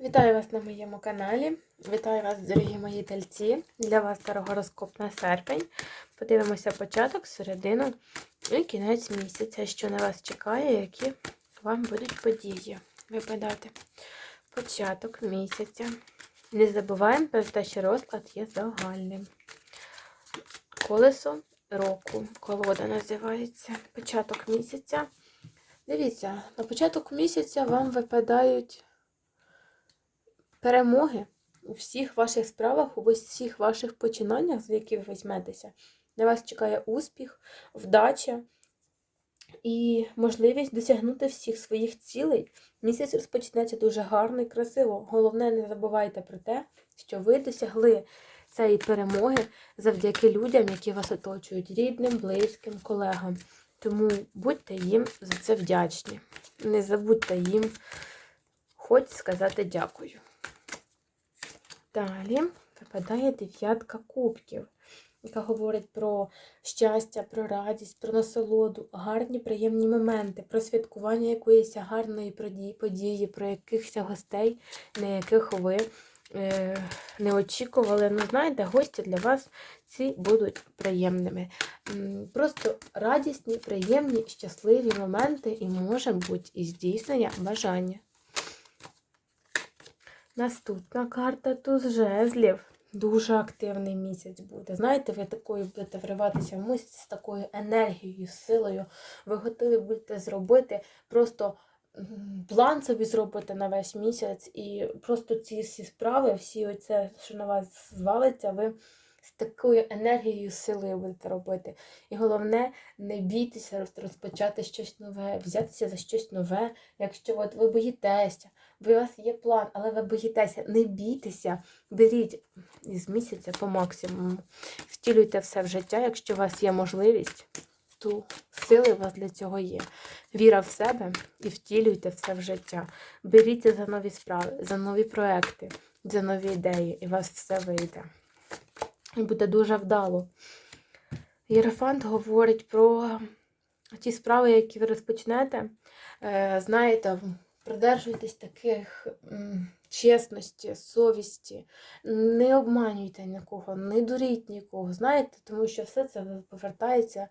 Вітаю вас на моєму каналі. Вітаю вас, дорогі мої тельці. Для вас старогороскоп на серпень. Подивимося початок, середину і кінець місяця, що на вас чекає, які вам будуть події випадати. Початок місяця. Не забуваємо про те, що розклад є загальним. Колесо року. Колода називається. Початок місяця. Дивіться, на початок місяця вам випадають перемоги у всіх ваших справах, у всіх ваших починаннях, з яких ви візьметеся. На вас чекає успіх, вдача і можливість досягнути всіх своїх цілей. Місяць розпочнеться дуже гарно і красиво. Головне, не забувайте про те, що ви досягли цієї перемоги завдяки людям, які вас оточують, рідним, близьким, колегам. Тому будьте їм за це вдячні. Не забудьте їм хоч сказати дякую. Далі випадає дев'ятка кубків, яка говорить про щастя, про радість, про насолоду, гарні, приємні моменти, про святкування якоїсь гарної події, про якихось гостей, на яких ви е, не очікували. Ну, знаєте, гості для вас ці будуть приємними. Просто радісні, приємні, щасливі моменти і може бути і здійснення бажання. Наступна карта туз жезлів. Дуже активний місяць буде. Знаєте, ви такою будете вриватися в місяць з такою енергією, силою. Ви готові будете зробити просто план собі зробити на весь місяць. І просто ці всі справи, всі оце, що на вас звалиться, ви з такою енергією, силою будете робити. І головне, не бійтеся розпочати щось нове, взятися за щось нове. Якщо от ви боїтеся, ви- у вас є план, але ви боїтеся, не бійтеся, беріть із місяця по максимуму, втілюйте все в життя, якщо у вас є можливість, то сили у вас для цього є. Віра в себе і втілюйте все в життя. Беріться за нові справи, за нові проекти, за нові ідеї, і у вас все вийде. І буде дуже вдало. Єрофант говорить про ті справи, які ви розпочнете. Е, Знаєте, придержуйтесь таких чесності, совісті, не обманюйте нікого, не дуріть нікого, знаєте, тому що все це повертається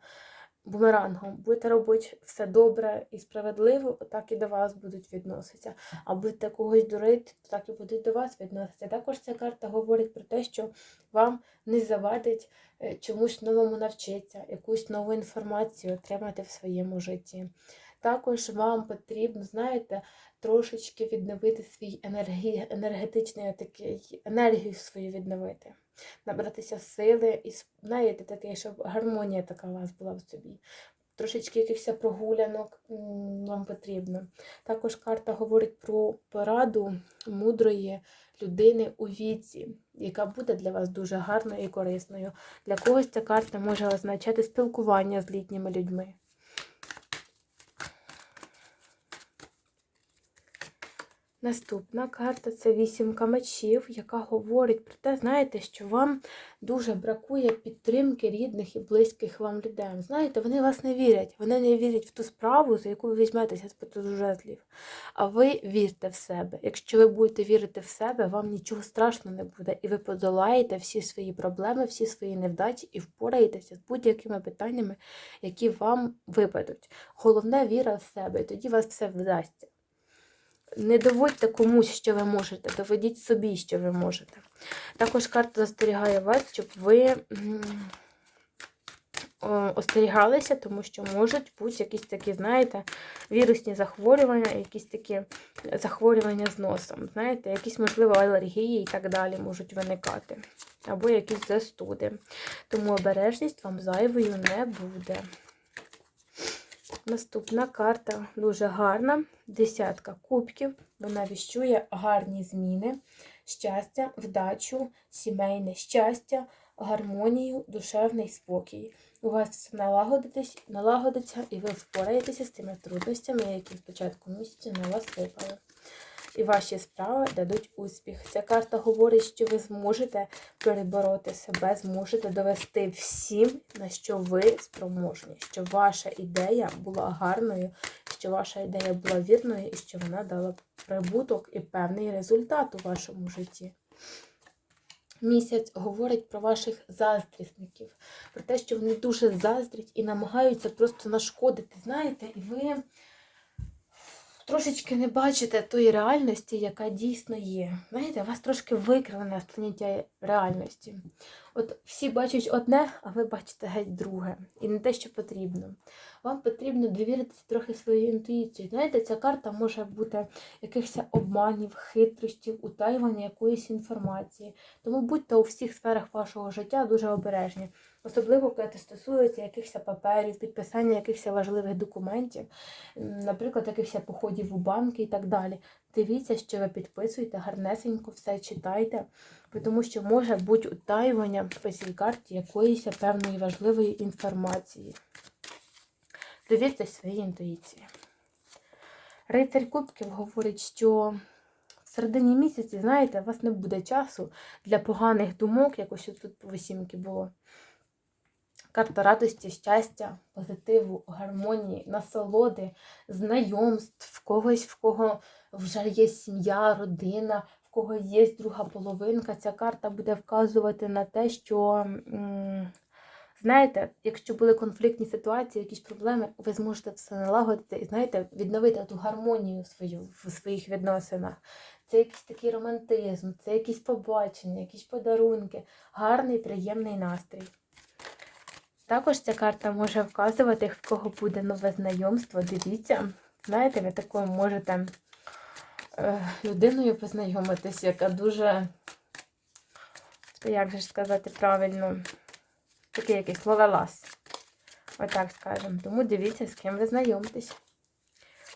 бумерангом. Будете робити все добре і справедливо, так і до вас будуть відноситися. А будете когось дурити, так і будуть до вас відноситися. Також ця карта говорить про те, що вам не завадить е, чомусь новому навчитися, якусь нову інформацію отримати в своєму житті. Також вам потрібно, знаєте, трошечки відновити свій енергі... енергетичний такий, енергію свою відновити, набратися сили і знаєте, таке, щоб гармонія така у вас була в собі. Трошечки якихось прогулянок вам потрібно. Також карта говорить про пораду мудрої людини у віці, яка буде для вас дуже гарною і корисною. Для когось ця карта може означати спілкування з літніми людьми. Наступна карта це вісімка мечів, яка говорить про те, знаєте, що вам дуже бракує підтримки рідних і близьких вам людей. Знаєте, вони вас не вірять. Вони не вірять в ту справу, за яку ви візьметеся з потужу жезлів. А ви вірте в себе. Якщо ви будете вірити в себе, вам нічого страшного не буде. І ви подолаєте всі свої проблеми, всі свої невдачі і впораєтеся з будь-якими питаннями, які вам випадуть. Головне віра в себе, і тоді вас все вдасться. Не доводьте комусь, що ви можете, доведіть собі, що ви можете. Також карта застерігає вас, щоб ви остерігалися, тому що можуть бути якісь такі, знаєте, вірусні захворювання, якісь такі захворювання з носом. Знаєте, якісь, можливо, алергії і так далі можуть виникати. Або якісь застуди. Тому обережність вам зайвою не буде. Наступна карта дуже гарна. Десятка кубків. Вона віщує гарні зміни, щастя, вдачу, сімейне щастя, гармонію, душевний спокій. У вас все налагодиться, і ви впораєтеся з тими трудностями, які спочатку місяця на вас випали. І ваші справи дадуть успіх. Ця карта говорить, що ви зможете перебороти себе, зможете довести всім, на що ви спроможні, що ваша ідея була гарною, що ваша ідея була вірною і що вона дала прибуток і певний результат у вашому житті. Місяць говорить про ваших заздрісників, про те, що вони дуже заздрять і намагаються просто нашкодити. Знаєте, і ви трошечки не бачите тої реальності, яка дійсно є. Знаєте, у вас трошки викривлене сприйняття реальності. От всі бачать одне, а ви бачите геть друге. І не те, що потрібно. Вам потрібно довіритися трохи своїй інтуїції. Знаєте, ця карта може бути якихось обманів, хитрощів, утаювання якоїсь інформації. Тому будьте у всіх сферах вашого життя дуже обережні. Особливо, коли це стосується якихось паперів, підписання якихось важливих документів, наприклад, якихось походів у банки і так далі. Дивіться, що ви підписуєте, гарнесенько все читайте, тому що може бути утаювання по цій карті якоїсь певної важливої інформації. Довіртесь своїй інтуїції. Рицарь Кубків говорить, що в середині місяці, знаєте, у вас не буде часу для поганих думок, якось тут по вісімки було. Карта радості, щастя, позитиву, гармонії, насолоди, знайомств, в когось, в кого вже є сім'я, родина, кого є друга половинка. Ця карта буде вказувати на те, що, знаєте, якщо були конфліктні ситуації, якісь проблеми, ви зможете все налагодити і, знаєте, відновити ту гармонію свою в своїх відносинах. Це якийсь такий романтизм, це якісь побачення, якісь подарунки, гарний, приємний настрій. Також ця карта може вказувати, в кого буде нове знайомство. Дивіться, знаєте, ви такою можете людиною познайомитись, яка дуже, як же сказати правильно, такий якийсь ловелас. Отак скажемо. Тому дивіться, з ким ви знайомитесь.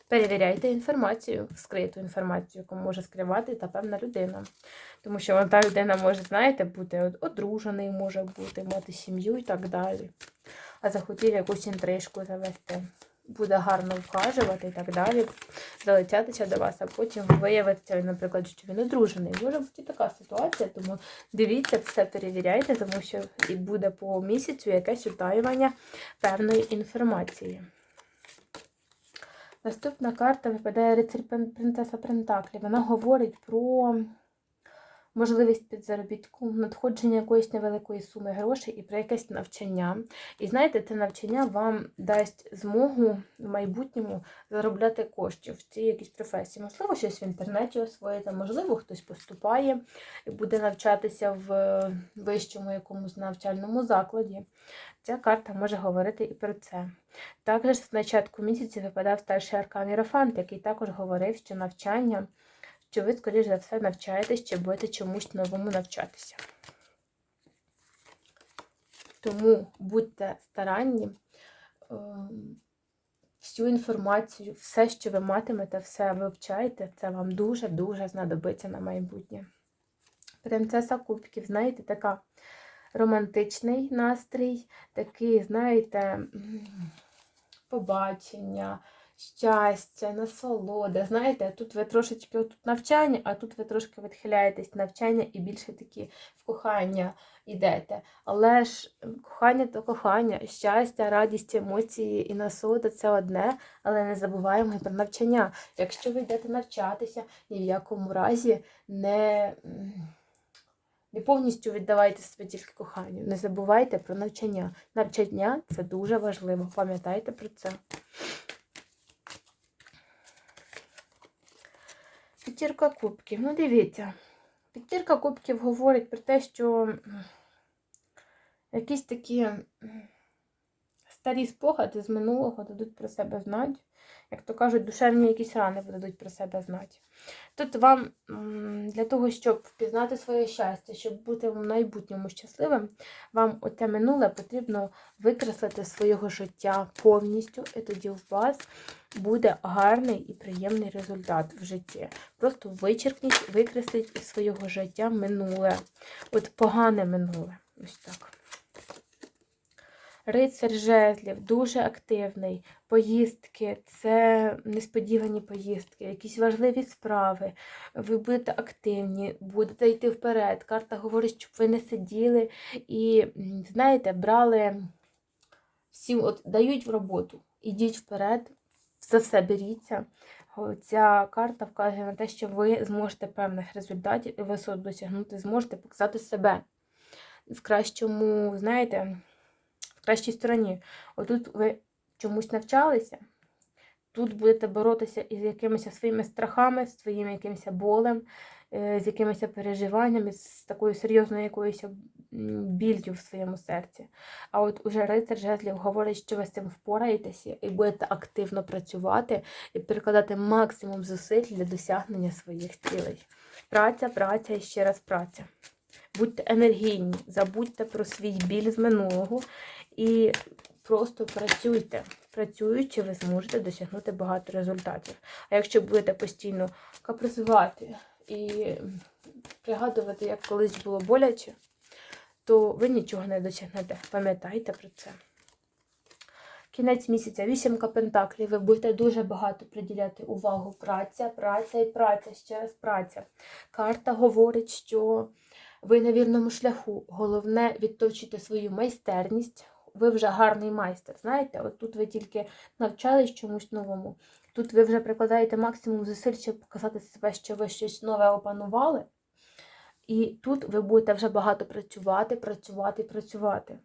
Перевіряйте інформацію, скриту інформацію, яку може скривати та певна людина. Тому що та людина може, знаєте, бути одружений, може бути, мати сім'ю і так далі. А захотів якусь інтрижку завести. Буде гарно вхажувати і так далі, залетятися до вас, а потім виявиться, наприклад, що він одружений. Може бути така ситуація, тому дивіться, все перевіряйте, тому що і буде по місяцю якесь утаювання певної інформації. Наступна карта випадає рицарь принцеса Пентаклі. Вона говорить про можливість підзаробітку, надходження якоїсь невеликої суми грошей і про якесь навчання. І знаєте, це навчання вам дасть змогу в майбутньому заробляти коштів в цій якійсь професії. Можливо, щось в інтернеті освоїти, можливо, хтось поступає і буде навчатися в вищому якомусь навчальному закладі. Ця карта може говорити і про це. Також в початку місяці випадав старший аркан Єрофант, який також говорив, що навчання, що ви, скоріш за все, навчаєтесь чи будете чомусь новому навчатися. Тому будьте старанні, ем, всю інформацію, все, що ви матимете, все вивчайте, це вам дуже-дуже знадобиться на майбутнє. Принцеса Кубків, знаєте, така романтичний настрій, такий, знаєте, побачення, щастя, насолода. Знаєте, тут ви трошечки тут навчання, а тут ви трошки відхиляєтесь навчання і більше такі в кохання йдете. Але ж кохання то кохання, щастя, радість, емоції і насолода це одне, але не забуваємо і про навчання. Якщо ви йдете навчатися, ні в якому разі не. не повністю віддавайте себе тільки коханню. Не забувайте про навчання. Навчання це дуже важливо. Пам'ятайте про це. П'ятірка кубків. Ну, дивіться. П'ятірка кубків говорить про те, що якісь такі старі спогади з минулого дадуть про себе знати. Як то кажуть, душевні якісь рани дадуть про себе знати. Тут вам для того, щоб пізнати своє щастя, щоб бути в майбутньому щасливим, вам оте минуле потрібно викреслити з свого життя повністю, і тоді у вас буде гарний і приємний результат в житті. Просто вичеркніть, викресліть із свого життя минуле. От погане минуле. Ось так. Рицар жезлів дуже активний. Поїздки це несподівані поїздки, якісь важливі справи. Ви будете активні, будете йти вперед. Карта говорить, щоб ви не сиділи і, знаєте, брали всім, от дають в роботу. Ідіть вперед, за все беріться. Ця карта вказує на те, що ви зможете певних результатів і висот досягнути, зможете показати себе в кращому, знаєте, в кращій стороні. Отут ви чомусь навчалися, тут будете боротися із якимись своїми страхами, з своїм якимось болем, е, з якимись переживаннями, з такою серйозною якоюсь м, біллю в своєму серці. А от уже рицар жезлів говорить, що ви з цим впораєтеся і будете активно працювати і прикладати максимум зусиль для досягнення своїх цілей. Праця, праця і ще раз праця. Будьте енергійні, забудьте про свій біль з минулого і просто працюйте. Працюючи, ви зможете досягнути багато результатів. А якщо будете постійно капризувати і пригадувати, як колись було боляче, то ви нічого не досягнете. Пам'ятайте про це. Кінець місяця, вісімка пентаклів. Ви будете дуже багато приділяти увагу. Праця, праця і праця, ще раз праця. Карта говорить, що ви на вірному шляху. Головне відточити свою майстерність. Ви вже гарний майстер. Знаєте, от тут ви тільки навчались чомусь новому. Тут ви вже прикладаєте максимум зусиль, щоб показати себе, що ви щось нове опанували. І тут ви будете вже багато працювати, працювати, працювати.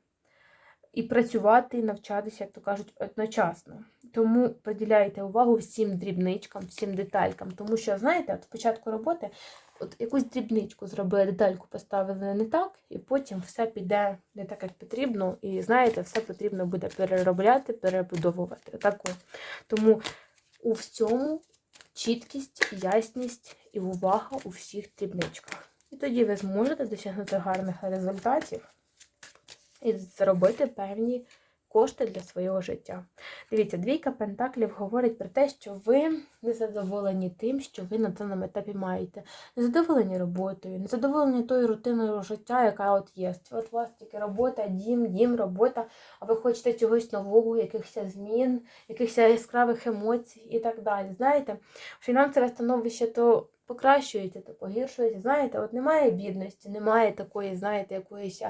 І працювати, і навчатися, як то кажуть, одночасно. Тому приділяйте увагу всім дрібничкам, всім деталькам. Тому що, знаєте, от спочатку роботи от якусь дрібничку зробили, детальку поставили не так, і потім все піде не так, як потрібно. І знаєте, все потрібно буде переробляти, перебудовувати. Отако. Тому у всьому чіткість, ясність і увага у всіх дрібничках. І тоді ви зможете досягнути гарних результатів і заробити певні кошти для свого життя. Дивіться, двійка пентаклів говорить про те, що ви не задоволені тим, що ви на даному етапі маєте. Не задоволені роботою, не задоволені тою рутиною життя, яка от є. От у вас тільки робота, дім, дім, робота, а ви хочете чогось нового, якихось змін, якихось яскравих емоцій і так далі. Знаєте, фінансове становище то покращується, то погіршується. Знаєте, от немає бідності, немає такої, знаєте, якоїсь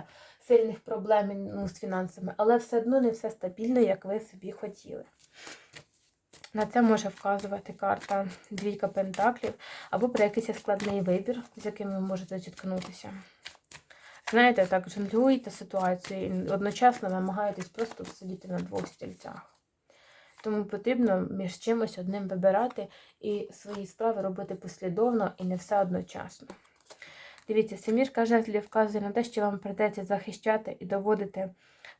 сильних проблем ну, з фінансами, але все одно не все стабільно, як ви собі хотіли. На це може вказувати карта двійка пентаклів або про якийсь складний вибір, з яким ви можете зіткнутися. Знаєте, так, жонглюєте ситуацію і одночасно намагаєтесь просто сидіти на двох стільцях. Тому потрібно між чимось одним вибирати і свої справи робити послідовно і не все одночасно. Дивіться, семірка жезлів вказує на те, що вам придеться захищати і доводити,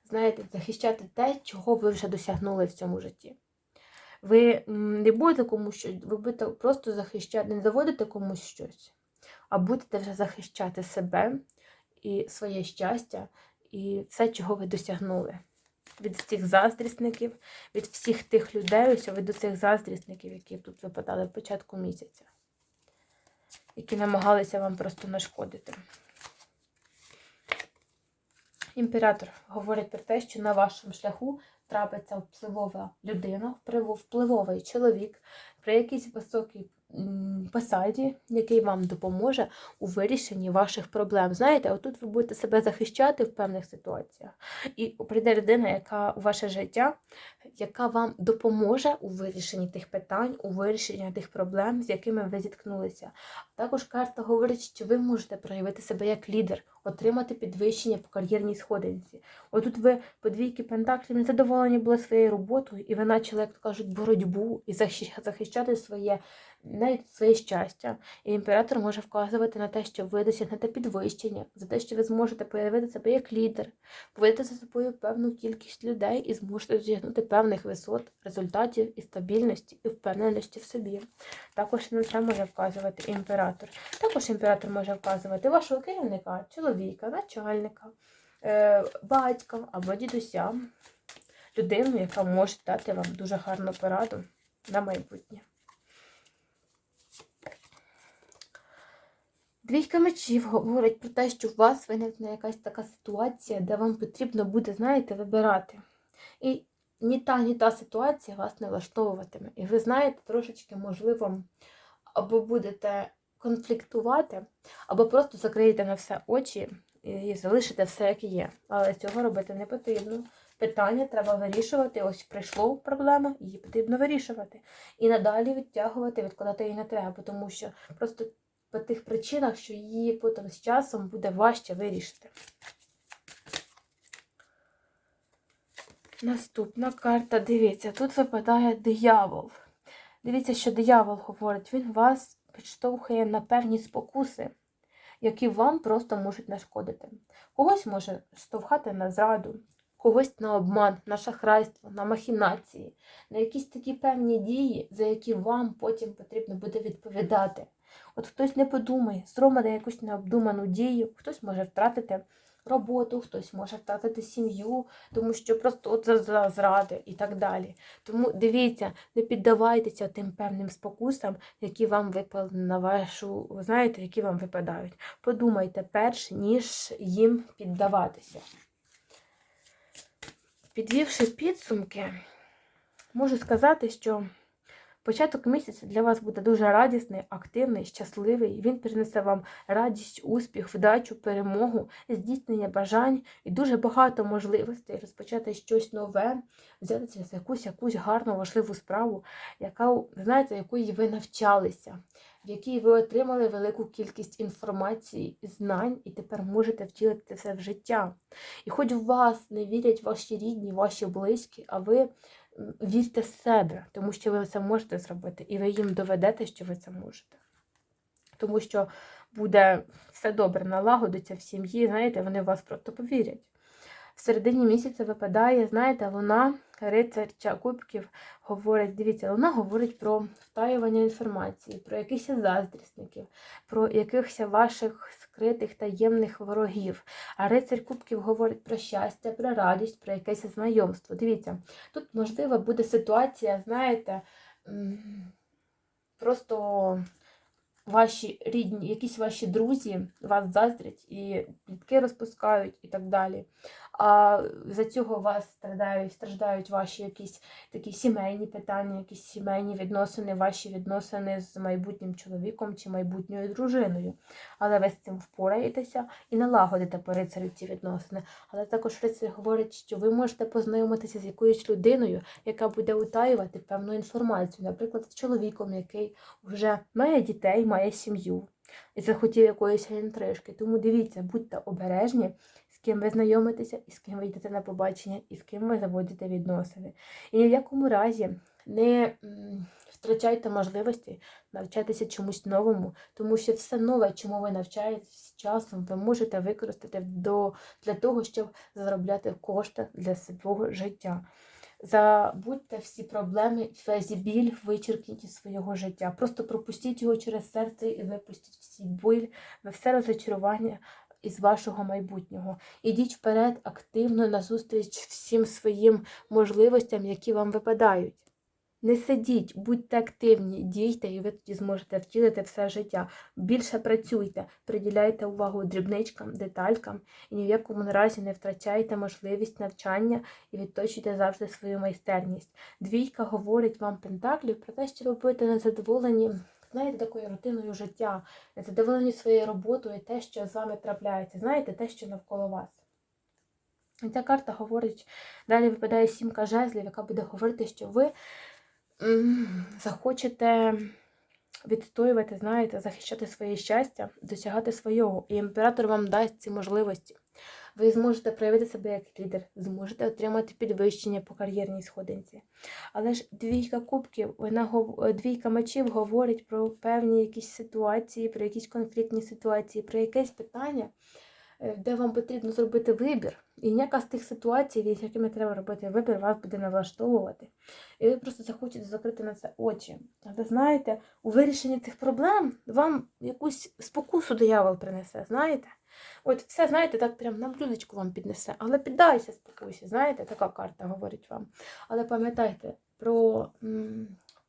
знаєте, захищати те, чого ви вже досягнули в цьому житті. Ви не будете комусь щось, ви будете просто захищати, не доводити комусь щось, а будете вже захищати себе і своє щастя, і все, чого ви досягнули. Від всіх заздрісників, від всіх тих людей, ось від цих заздрісників, які тут випадали в початку місяця які намагалися вам просто нашкодити. Імператор говорить про те, що на вашому шляху трапиться впливова людина, впливовий чоловік при якійсь високій посаді, який вам допоможе у вирішенні ваших проблем. Знаєте, отут ви будете себе захищати в певних ситуаціях. І прийде людина, яка у ваше життя, яка вам допоможе у вирішенні тих питань, у вирішенні тих проблем, з якими ви зіткнулися. Також карта говорить, що ви можете проявити себе як лідер, отримати підвищення по кар'єрній сходинці. Отут ви по двійки пентаклів незадоволені були своєю роботою, і ви почали, як то кажуть, боротьбу і захищати своє навіть своє щастя. І імператор може вказувати на те, що ви досягнете підвищення, за те, що ви зможете проявити себе як лідер, поведете за собою певну кількість людей і зможете досягнути певних висот, результатів і стабільності, і впевненості в собі. Також на це може вказувати імператор. Також імператор може вказувати вашого керівника, чоловіка, начальника, е, батька або дідуся, людину, яка може дати вам дуже гарну пораду на майбутнє. Двійка мечів говорить про те, що у вас виникне якась така ситуація, де вам потрібно буде, знаєте, вибирати. І ні та, ні та ситуація вас не влаштовуватиме. І ви знаєте, трошечки, можливо, або будете конфліктувати, або просто закриєте на все очі і залишите все, як є. Але цього робити не потрібно. Питання треба вирішувати. Ось прийшло проблема, її потрібно вирішувати. І надалі відтягувати, відкладати її не треба, тому що просто по тих причинах, що її потім з часом буде важче вирішити. Наступна карта, дивіться, тут випадає диявол. Дивіться, що диявол говорить, він вас підштовхує на певні спокуси, які вам просто можуть нашкодити. Когось може штовхати на зраду, когось на обман, на шахрайство, на махінації, на якісь такі певні дії, за які вам потім потрібно буде відповідати. От хтось не подумає, зробить якусь необдуману дію, хтось може втратити роботу, хтось може втратити сім'ю, тому що просто от зради і так далі. Тому дивіться, не піддавайтеся тим певним спокусам, які вам випали на вашу, знаєте, які вам випадають. Подумайте перш, ніж їм піддаватися. Підвівши підсумки, можу сказати, що початок місяця для вас буде дуже радісний, активний, щасливий. Він принесе вам радість, успіх, вдачу, перемогу, здійснення бажань і дуже багато можливостей розпочати щось нове, взятися за якусь якусь гарну, важливу справу, яка, знаєте, якої ви навчалися, в якій ви отримали велику кількість інформації знань, і тепер можете втілити це в життя. І хоч в вас не вірять ваші рідні, ваші близькі, а ви вірте в себе, тому що ви це можете зробити, і ви їм доведете, що ви це можете. Тому що буде все добре, налагодиться в сім'ї, знаєте, вони в вас просто повірять. В середині місяця випадає, знаєте, луна, рицарча кубків говорить, дивіться, луна говорить про втаювання інформації, про якихось заздрісників, про якихось ваших скритих таємних ворогів. А рицарь кубків говорить про щастя, про радість, про якесь знайомство. Дивіться, тут можливо буде ситуація, знаєте, просто ваші рідні, якісь ваші друзі вас заздрять і плітки розпускають і так далі. А за цього вас страдають, страждають ваші якісь такі сімейні питання, якісь сімейні відносини, ваші відносини з майбутнім чоловіком чи майбутньою дружиною. Але ви з цим впораєтеся і налагодите по рицарю ці відносини. Але також рицар говорить, що ви можете познайомитися з якоюсь людиною, яка буде утаювати певну інформацію, наприклад, з чоловіком, який вже має дітей, має сім'ю і захотів якоїсь інтрижки. Тому дивіться, будьте обережні, з ким ви знайомитеся, і з ким ви йдете на побачення, і з ким ви заводите відносини. І ні в якому разі не втрачайте можливості навчатися чомусь новому, тому що все нове, чому ви навчаєтесь часом, ви можете використати до, для того, щоб заробляти кошти для свого життя. Забудьте всі проблеми, весь біль, вичеркніть із свого життя. Просто пропустіть його через серце і випустіть всі біль, все розочарування із вашого майбутнього. Ідіть вперед активно назустріч всім своїм можливостям, які вам випадають. Не сидіть, будьте активні, дійте, і ви тоді зможете втілити все життя. Більше працюйте, приділяйте увагу дрібничкам, деталькам і ні в якому разі не втрачайте можливість навчання і відточуйте завжди свою майстерність. Двійка говорить вам пентаклів про те, що ви будете незадоволені, знаєте, такою рутиною життя, незадоволені своєю роботою те, що з вами трапляється, знаєте, те, що навколо вас. І ця карта говорить, далі випадає сімка жезлів, яка буде говорити, що ви захочете відстоювати, знаєте, захищати своє щастя, досягати свого. І імператор вам дасть ці можливості. Ви зможете проявити себе як лідер, зможете отримати підвищення по кар'єрній сходинці. Але ж двійка кубків, вона двійка мечів говорить про певні якісь ситуації, про якісь конфліктні ситуації, про якесь питання, е, де вам потрібно зробити вибір. І ніяка з тих ситуацій, з якими треба робити вибір, вас буде не влаштовувати. І ви просто захочете закрити на це очі. Але знаєте, у вирішенні цих проблем вам якусь спокусу диявол принесе, знаєте? От все, знаєте, так прям на блюдечку вам піднесе. Але піддайся спокусі, знаєте, така карта говорить вам. Але пам'ятайте, про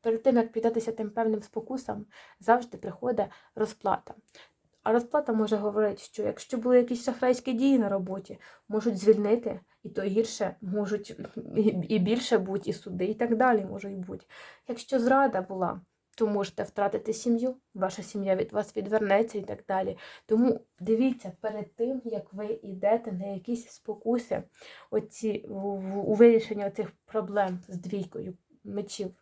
перед тим, як піддатися тим певним спокусам, завжди приходить розплата. А розплата може говорити, що якщо були якісь шахрайські дії на роботі, можуть звільнити, і то гірше можуть і- більше бути, і суди, і так далі можуть бути. Якщо зрада була, то можете втратити сім'ю, ваша сім'я від вас відвернеться і так далі. Тому дивіться перед тим, як ви йдете на якісь спокуси, оці, у вирішенні цих проблем з двійкою мечів.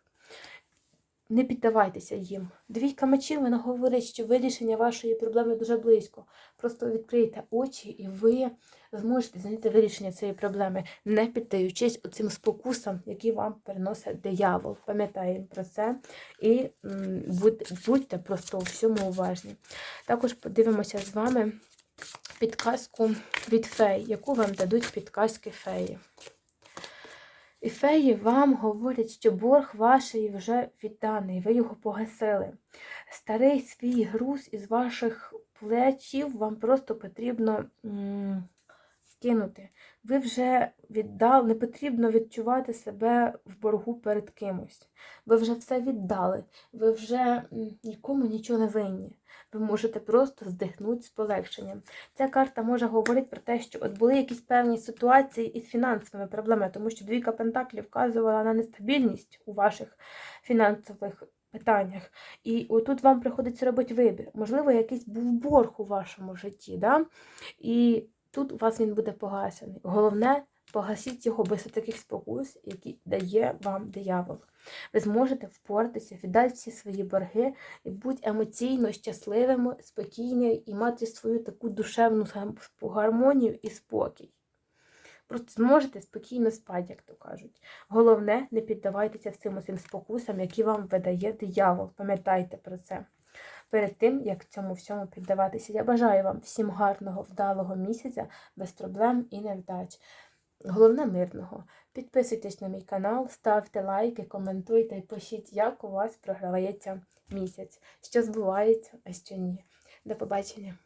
Не піддавайтеся їм. Двійка мечів вона говорить, що вирішення вашої проблеми дуже близько. Просто відкрийте очі, і ви зможете знайти вирішення цієї проблеми, не піддаючись оцим спокусам, які вам переносить диявол. Пам'ятаємо про це і будьте просто у всьому уважні. Також подивимося з вами підказку від фей, яку вам дадуть підказки феї. І феї вам говорять, що борг ваший вже відданий, ви його погасили. Старий свій груз із ваших плечів вам просто потрібно скинути. Ви вже віддали, не потрібно відчувати себе в боргу перед кимось. Ви вже все віддали, ви вже нікому нічого не винні. Ви можете просто здихнути з полегшенням. Ця карта може говорити про те, що от були якісь певні ситуації із фінансовими проблемами, тому що двійка пентаклів вказувала на нестабільність у ваших фінансових питаннях. І отут вам приходиться робити вибір. Можливо, якийсь був борг у вашому житті, да? і тут у вас він буде погашений. Головне, погасіть його без таких спокус, які дає вам диявол. Ви зможете впоратися, віддати всі свої борги і бути емоційно щасливими, спокійними і мати свою таку душевну гармонію і спокій. Просто зможете спокійно спати, як то кажуть. Головне, не піддавайтеся цим спокусам, які вам видає диявол. Пам'ятайте про це. Перед тим, як цьому всьому піддаватися, я бажаю вам всім гарного, вдалого місяця, без проблем і невдач. Головне мирного. Підписуйтесь на мій канал, ставте лайки, коментуйте і пишіть, як у вас програється місяць, що збувається, а що ні. До побачення!